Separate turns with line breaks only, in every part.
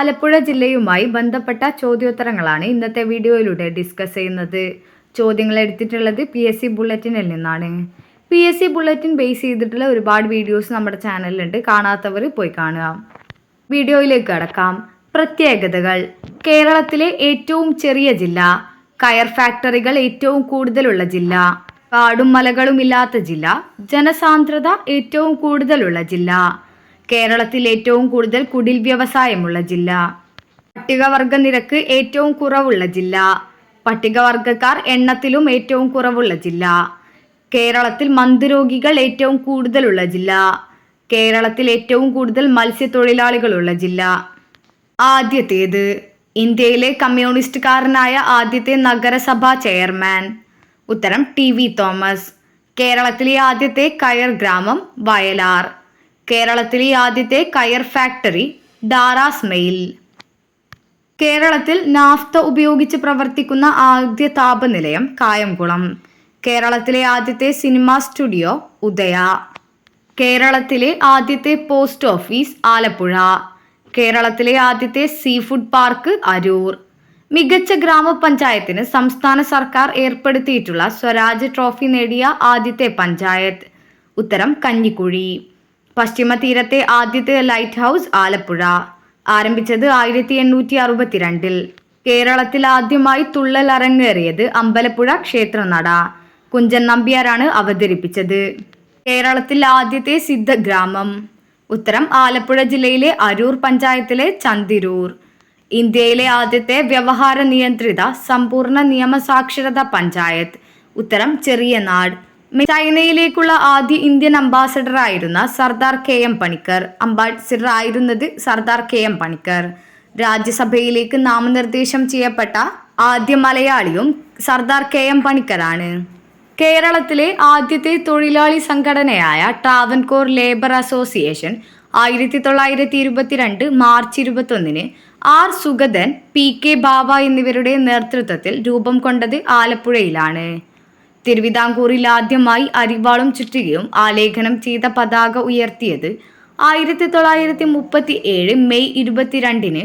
ആലപ്പുഴ ജില്ലയുമായി ബന്ധപ്പെട്ട ചോദ്യോത്തരങ്ങളാണ് ഇന്നത്തെ വീഡിയോയിലൂടെ ഡിസ്കസ് ചെയ്യുന്നത്. ചോദ്യങ്ങൾ എടുത്തിട്ടുള്ളത് പി എസ് സി ബുള്ളറ്റിനിൽ നിന്നാണ്. P S C bulletin base ചെയ്തിട്ടുള്ള ഒരുപാട് വീഡിയോസ് നമ്മുടെ ചാനലിലുണ്ട് കാണാത്തവർ പോയി കാണുക. വീഡിയോയിലേക്ക് കടക്കാം. പ്രത്യേകതകൾ. കേരളത്തിലെ ഏറ്റവും ചെറിയ ജില്ല. കയർ ഫാക്ടറികൾ ഏറ്റവും കൂടുതലുള്ള ജില്ല. കാടും മലകളും ഇല്ലാത്ത ജില്ല. ജനസാന്ദ്രത ഏറ്റവും കൂടുതലുള്ള ജില്ല. കേരളത്തിൽ ഏറ്റവും കൂടുതൽ കുടിൽ വ്യവസായമുള്ള ജില്ല. പട്ടികവർഗ നിരക്ക് ഏറ്റവും കുറവുള്ള ജില്ല. പട്ടികവർഗക്കാർ എണ്ണത്തിലും ഏറ്റവും കുറവുള്ള ജില്ല. കേരളത്തിൽ മന്ദരോഗികൾ ഏറ്റവും കൂടുതലുള്ള ജില്ല. കേരളത്തിൽ ഏറ്റവും കൂടുതൽ മത്സ്യത്തൊഴിലാളികളുള്ള ജില്ല. ആദ്യത്തേത് ഇന്ത്യയിലെ കമ്മ്യൂണിസ്റ്റുകാരനായ ആദ്യത്തെ നഗരസഭാ ചെയർമാൻ. ഉത്തരം ടി വി തോമസ്. കേരളത്തിലെ ആദ്യത്തെ കയർ ഗ്രാമം വയലാർ. കേരളത്തിലെ ആദ്യത്തെ കയർ ഫാക്ടറി ഡാറാസ് മെയിൽ. കേരളത്തിൽ നാഫ്ത ഉപയോഗിച്ച് പ്രവർത്തിക്കുന്ന ആദ്യ താപനിലയം കായംകുളം. കേരളത്തിലെ ആദ്യത്തെ സിനിമാ സ്റ്റുഡിയോ ഉദയ. കേരളത്തിലെ ആദ്യത്തെ പോസ്റ്റ് ഓഫീസ് ആലപ്പുഴ. കേരളത്തിലെ ആദ്യത്തെ സീ ഫുഡ് പാർക്ക് അരൂർ. മികച്ച ഗ്രാമപഞ്ചായത്തിന് സംസ്ഥാന സർക്കാർ ഏർപ്പെടുത്തിയിട്ടുള്ള സ്വരാജ് ട്രോഫി നേടിയ ആദ്യത്തെ പഞ്ചായത്ത്. ഉത്തരം കഞ്ഞിക്കുഴി. പശ്ചിമ തീരത്തെ ആദ്യത്തെ ലൈറ്റ് ഹൗസ് ആലപ്പുഴ. ആരംഭിച്ചത് ആയിരത്തി എണ്ണൂറ്റി അറുപത്തിരണ്ടിൽ കേരളത്തിൽ ആദ്യമായി തുള്ളൽ അരങ്ങേറിയത് അമ്പലപ്പുഴ ക്ഷേത്രനട. കുഞ്ചൻ നമ്പ്യാരാണ് അവതരിപ്പിച്ചത്. കേരളത്തിൽ ആദ്യത്തെ സിദ്ധഗ്രാമം. ഉത്തരം ആലപ്പുഴ ജില്ലയിലെ അരൂർ പഞ്ചായത്തിലെ ചന്തിരൂർ. ഇന്ത്യയിലെ ആദ്യത്തെ വ്യവഹാര നിയന്ത്രിത സമ്പൂർണ നിയമസാക്ഷരത പഞ്ചായത്ത്. ഉത്തരം ചെറിയ നാട് ചൈനയിലേക്കുള്ള ആദ്യ ഇന്ത്യൻ അംബാസഡർ ആയിരുന്ന Sardar K M Panikkar. Ambassador ആയിരുന്നത് സർദാർ കെ എം പണിക്കർ. രാജ്യസഭയിലേക്ക് നാമനിർദ്ദേശം ചെയ്യപ്പെട്ട ആദ്യ മലയാളിയും സർദാർ കെ എം പണിക്കറാണ് കേരളത്തിലെ ആദ്യത്തെ തൊഴിലാളി സംഘടനയായ ട്രാവൻകോർ ലേബർ അസോസിയേഷൻ ആയിരത്തി തൊള്ളായിരത്തി ഇരുപത്തിരണ്ട് മാർച്ച് ഇരുപത്തൊന്നിന് R Sugathan P K Baba എന്നിവരുടെ നേതൃത്വത്തിൽ രൂപം കൊണ്ടത് ആലപ്പുഴയിലാണ്. തിരുവിതാംകൂറിൽ ആദ്യമായി അരിവാളും ചുറ്റുകയും ആലേഖനം ചെയ്ത പതാക ഉയർത്തിയത് ആയിരത്തി തൊള്ളായിരത്തി മുപ്പത്തി ഏഴ് മെയ് ഇരുപത്തിരണ്ടിന്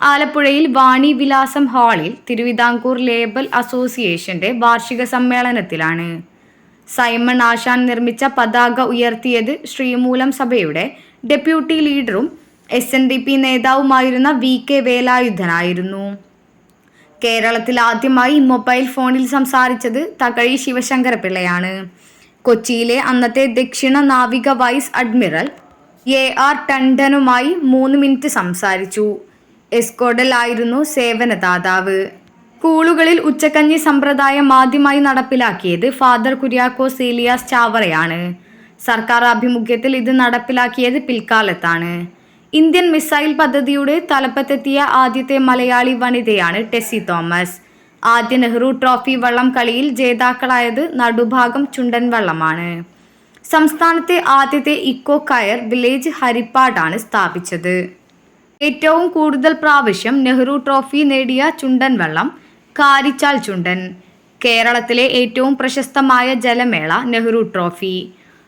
ആലപ്പുഴയിൽ വാണി വിലാസം ഹാളിൽ തിരുവിതാംകൂർ ലേബൽ അസോസിയേഷന്റെ വാർഷിക സമ്മേളനത്തിലാണ്. സൈമൺ ആശാൻ നിർമ്മിച്ച പതാക ഉയർത്തിയത് ശ്രീമൂലം സഭയുടെ ഡെപ്യൂട്ടി ലീഡറും എസ് എൻ ഡി പി നേതാവുമായിരുന്ന വി കെ വേലായുധനായിരുന്നു. കേരളത്തിൽ ആദ്യമായി മൊബൈൽ ഫോണിൽ സംസാരിച്ചത് തകഴി ശിവശങ്കര പിള്ളയാണ് കൊച്ചിയിലെ അന്നത്തെ ദക്ഷിണ നാവിക വൈസ് അഡ്മിറൽ എ ആർ ടണ്ടനുമായി മൂന്ന് മിനിറ്റ് സംസാരിച്ചു. എസ്കോഡലായിരുന്നു സേവനദാതാവ്. സ്കൂളുകളിൽ ഉച്ചക്കഞ്ഞി സമ്പ്രദായം ആദ്യമായി നടപ്പിലാക്കിയത് ഫാദർ കുര്യാക്കോ സീലിയാസ് ചാവറയാണ്. സർക്കാർ ആഭിമുഖ്യത്തിൽ ഇത് നടപ്പിലാക്കിയത് പിൽക്കാലത്താണ്. ഇന്ത്യൻ മിസൈൽ പദ്ധതിയുടെ തലപ്പത്തെത്തിയ ആദ്യത്തെ മലയാളി വനിതയാണ് ടെസി തോമസ്. ആദ്യ നെഹ്റു ട്രോഫി വള്ളം കളിയിൽ ജേതാക്കളായത് നടുഭാഗം ചുണ്ടൻ വള്ളമാണ്. സംസ്ഥാനത്തെ ആദ്യത്തെ ഇക്കോ കയർ വില്ലേജ് ഹരിപ്പാടാണ് സ്ഥാപിച്ചത്. ഏറ്റവും കൂടുതൽ പ്രാവശ്യം നെഹ്റു ട്രോഫി നേടിയ ചുണ്ടൻ വള്ളം കാരിച്ചാൽ ചുണ്ടൻ. കേരളത്തിലെ ഏറ്റവും പ്രശസ്തമായ ജലമേള നെഹ്റു ട്രോഫി.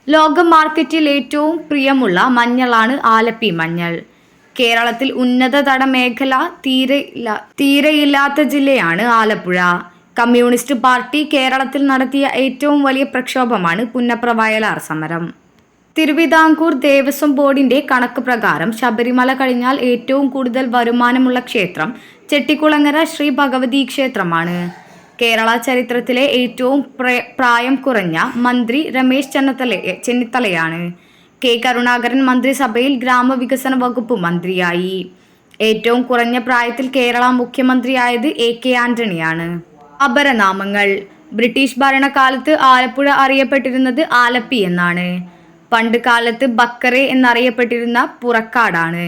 ലോക മാർക്കറ്റിൽ ഏറ്റവും പ്രിയമുള്ള മഞ്ഞളാണ് ആലപ്പി മഞ്ഞൾ. കേരളത്തിൽ ഉന്നതതട മേഖല തീരെ തീരെയില്ലാത്ത ജില്ലയാണ് ആലപ്പുഴ. കമ്മ്യൂണിസ്റ്റ് പാർട്ടി കേരളത്തിൽ നടത്തിയ ഏറ്റവും വലിയ പ്രക്ഷോഭമാണ് പുന്നപ്ര വയലാർ സമരം. തിരുവിതാംകൂർ ദേവസ്വം ബോർഡിന്റെ കണക്ക് പ്രകാരം ശബരിമല കഴിഞ്ഞാൽ ഏറ്റവും കൂടുതൽ വരുമാനമുള്ള ക്ഷേത്രം ചെട്ടിക്കുളങ്ങര ശ്രീ ഭഗവതി ക്ഷേത്രമാണ്. കേരള ചരിത്രത്തിലെ ഏറ്റവും പ്രായം കുറഞ്ഞ മന്ത്രി രമേശ് ചെന്നിത്തല ചെന്നിത്തലയാണ്. കെ. കരുണാകരൻ മന്ത്രിസഭയിൽ ഗ്രാമവികസന വകുപ്പ് മന്ത്രിയായി. ഏറ്റവും കുറഞ്ഞ പ്രായത്തിൽ കേരള മുഖ്യമന്ത്രിയായത് എ. കെ. ആന്റണിയാണ്. അപരനാമങ്ങൾ. ബ്രിട്ടീഷ് ഭരണകാലത്ത് ആലപ്പുഴ അറിയപ്പെട്ടിരുന്നത് ആലപ്പി എന്നാണ്. പണ്ട് കാലത്ത് ബക്കറെ എന്നറിയപ്പെട്ടിരുന്ന പുറക്കാടാണ്.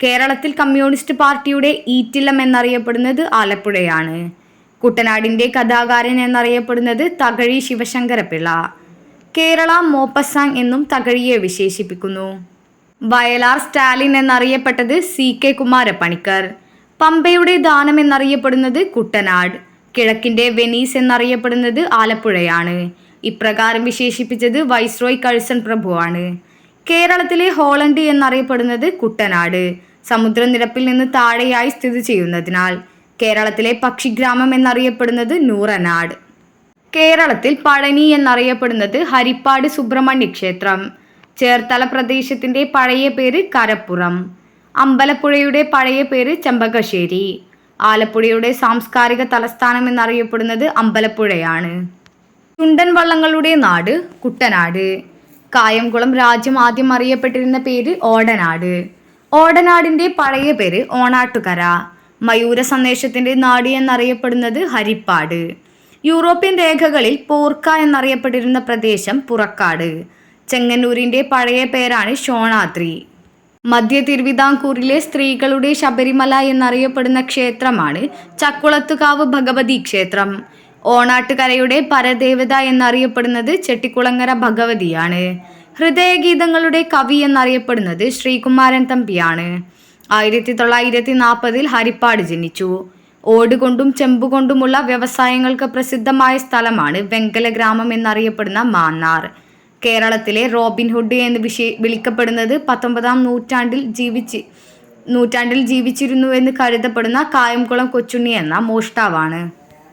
കേരളത്തിൽ കമ്മ്യൂണിസ്റ്റ് പാർട്ടിയുടെ ഈറ്റില്ലം എന്നറിയപ്പെടുന്നത് ആലപ്പുഴയാണ്. കുട്ടനാടിന്റെ കഥാകാരൻ എന്നറിയപ്പെടുന്നത് തകഴി ശിവശങ്കരപിള്ള കേരള മോപ്പസാങ് എന്നും തകഴിയെ വിശേഷിപ്പിക്കുന്നു. വയലാർ സ്റ്റാലിൻ എന്നറിയപ്പെട്ടത് സി കെ കുമാരപ്പണിക്കർ. പമ്പയുടെ ദാനം എന്നറിയപ്പെടുന്നത് കുട്ടനാട്. കിഴക്കിന്റെ വെനീസ് എന്നറിയപ്പെടുന്നത് ആലപ്പുഴയാണ്. ഇപ്രകാരം വിശേഷിപ്പിച്ചത് വൈസ്രോയ് കഴ്സൺ പ്രഭുവാണ്. കേരളത്തിലെ ഹോളണ്ട് എന്നറിയപ്പെടുന്നത് കുട്ടനാട്. സമുദ്രനിരപ്പിൽ നിന്ന് താഴെയായി സ്ഥിതി ചെയ്യുന്നതിനാൽ കേരളത്തിലെ പക്ഷിഗ്രാമം എന്നറിയപ്പെടുന്നത് നൂറനാട്. കേരളത്തിൽ പഴനി എന്നറിയപ്പെടുന്നത് ഹരിപ്പാട് സുബ്രഹ്മണ്യ ക്ഷേത്രം. ചേർത്തല പ്രദേശത്തിന്റെ പഴയ പേര് കരപ്പുറം. അമ്പലപ്പുഴയുടെ പഴയ പേര് ചെമ്പകശ്ശേരി. ആലപ്പുഴയുടെ സാംസ്കാരിക തലസ്ഥാനം എന്നറിയപ്പെടുന്നത് അമ്പലപ്പുഴയാണ്. ചുണ്ടൻ വള്ളങ്ങളുടെ നാട് കുട്ടനാട്. കായംകുളം രാജ്യം ആദ്യം അറിയപ്പെട്ടിരുന്ന പേര് ഓടനാട്. ഓടനാടിന്റെ പഴയ പേര് ഓണാട്ടുകര. മയൂര സന്ദേശത്തിന്റെ നാട് എന്നറിയപ്പെടുന്നത് ഹരിപ്പാട്. യൂറോപ്യൻ രേഖകളിൽ പോർക്ക എന്നറിയപ്പെട്ടിരുന്ന പ്രദേശം പുറക്കാട്. ചെങ്ങന്നൂരിന്റെ പഴയ പേരാണ് ഷോണാദ്രി. മധ്യ തിരുവിതാംകൂറിലെ സ്ത്രീകളുടെ ശബരിമല എന്നറിയപ്പെടുന്ന ക്ഷേത്രമാണ് ചക്കുളത്തുകാവ് ഭഗവതി ക്ഷേത്രം. ഓണാട്ടുകരയുടെ പരദേവത എന്നറിയപ്പെടുന്നത് ചെട്ടിക്കുളങ്ങര ഭഗവതിയാണ്. ഹൃദയഗീതങ്ങളുടെ കവി എന്നറിയപ്പെടുന്നത് ശ്രീകുമാരൻ തമ്പിയാണ്. ആയിരത്തി തൊള്ളായിരത്തി നാൽപ്പതിൽ ഹരിപ്പാട് ജനിച്ചു. ഓടുകൊണ്ടും ചെമ്പുകൊണ്ടുമുള്ള വ്യവസായങ്ങൾക്ക് പ്രസിദ്ധമായ സ്ഥലമാണ് വെങ്കല ഗ്രാമം എന്നറിയപ്പെടുന്ന മാന്നാർ. കേരളത്തിലെ റോബിൻഹുഡ് എന്ന് വിശേ വിളിക്കപ്പെടുന്നത് പത്തൊമ്പതാം നൂറ്റാണ്ടിൽ ജീവിച്ച് നൂറ്റാണ്ടിൽ ജീവിച്ചിരുന്നു എന്ന് കരുതപ്പെടുന്ന കായംകുളം കൊച്ചുണ്ണി എന്ന മോഷ്ടാവാണ്.